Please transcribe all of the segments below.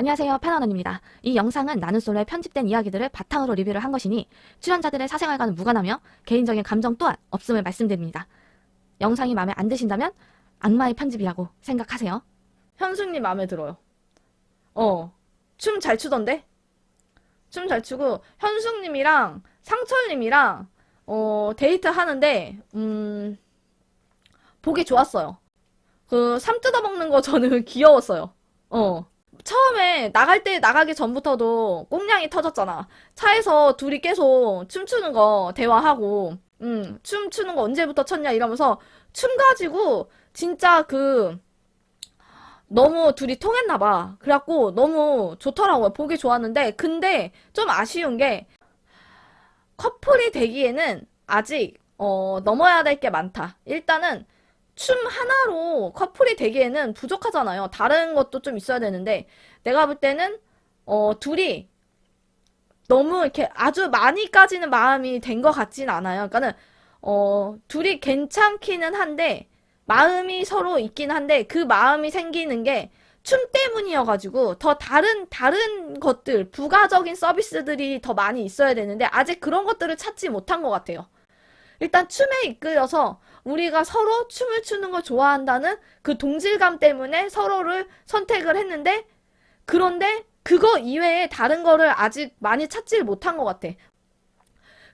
안녕하세요. 페나넌입니다. 이 영상은 나는 솔로의 편집된 이야기들을 바탕으로 리뷰를 한 것이니 출연자들의 사생활과는 무관하며 개인적인 감정 또한 없음을 말씀드립니다. 영상이 마음에 안 드신다면 악마의 편집이라고 생각하세요. 현숙님 마음에 들어요. 어, 춤 잘 추던데? 춤 잘 추고, 현숙님이랑 상철님이랑, 어, 데이트 하는데, 음, 보기 좋았어요. 그, 삼 뜯어먹는 거 저는 귀여웠어요. 어. 처음에 나갈 때, 나가기 전부터도 꽁냥이 터졌잖아. 차에서 둘이 계속 춤추는 거 대화하고, 음, 춤추는 거 언제부터 췄냐 이러면서 춤 가지고 진짜 그, 너무 둘이 통했나 봐. 그래갖고 너무 좋더라고요. 보기 좋았는데, 근데 좀 아쉬운 게, 커플이 되기에는 아직, 어, 넘어야 될 게 많다. 일단은, 춤 하나로 커플이 되기에는 부족하잖아요. 다른 것도 좀 있어야 되는데, 내가 볼 때는, 어, 둘이 너무 이렇게 아주 많이까지는 마음이 된 것 같진 않아요. 그러니까는, 어, 둘이 괜찮기는 한데, 마음이 서로 있긴 한데 그 마음이 생기는 게 춤 때문이어가지고 더 다른 다른 것들 부가적인 서비스들이 더 많이 있어야 되는데 아직 그런 것들을 찾지 못한 것 같아요. 일단 춤에 이끌려서 우리가 서로 춤을 추는 걸 좋아한다는 그 동질감 때문에 서로를 선택을 했는데 그런데 그거 이외에 다른 거를 아직 많이 찾지 못한 것 같아.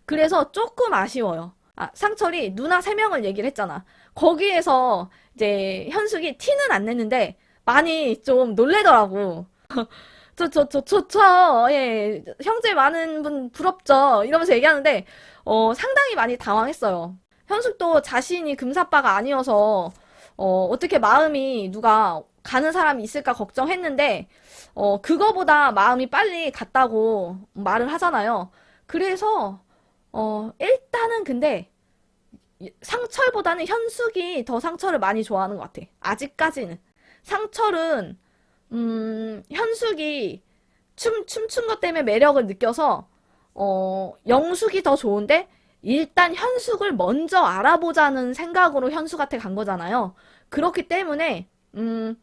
그래서 조금 아쉬워요. 아, 상철이 누나 세 명을 얘기를 했잖아. 거기에서 이제 현숙이 티는 안 냈는데 많이 좀 놀래더라고. 저, 저, 저, 저, 저, 예, 형제 많은 분 부럽죠. 이러면서 얘기하는데, 어, 상당히 많이 당황했어요. 현숙도 자신이 금사빠가 아니어서, 어, 어떻게 마음이 누가 가는 사람이 있을까 걱정했는데, 어, 그거보다 마음이 빨리 갔다고 말을 하잖아요. 그래서, 어, 일단은 근데, 상철보다는 현숙이 더 상철을 많이 좋아하는 것 같아. 아직까지는. 상철은, 음, 현숙이 춤, 춤춘 것 때문에 매력을 느껴서, 어, 영숙이 더 좋은데, 일단 현숙을 먼저 알아보자는 생각으로 현숙한테 간 거잖아요. 그렇기 때문에, 음,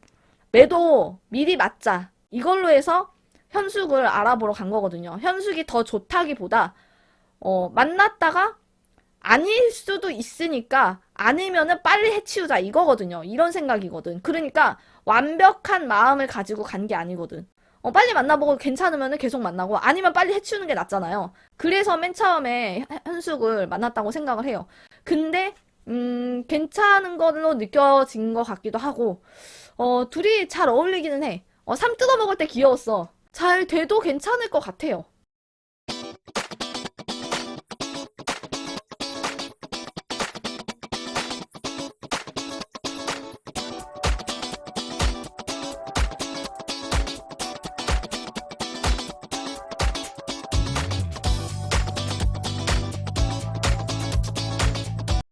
매도 미리 맞자. 이걸로 해서 현숙을 알아보러 간 거거든요. 현숙이 더 좋다기보다, 어, 만났다가 아닐 수도 있으니까 아니면은 빨리 해치우자 이거거든요. 이런 생각이거든. 그러니까 완벽한 마음을 가지고 간 게 아니거든. 어, 빨리 만나보고 괜찮으면은 계속 만나고 아니면 빨리 해치우는 게 낫잖아요. 그래서 맨 처음에 현- 현숙을 만났다고 생각을 해요. 근데 음, 괜찮은 걸로 느껴진 것 같기도 하고 어, 둘이 잘 어울리기는 해. 어, 삼 뜯어 먹을 때 귀여웠어. 잘 돼도 괜찮을 것 같아요.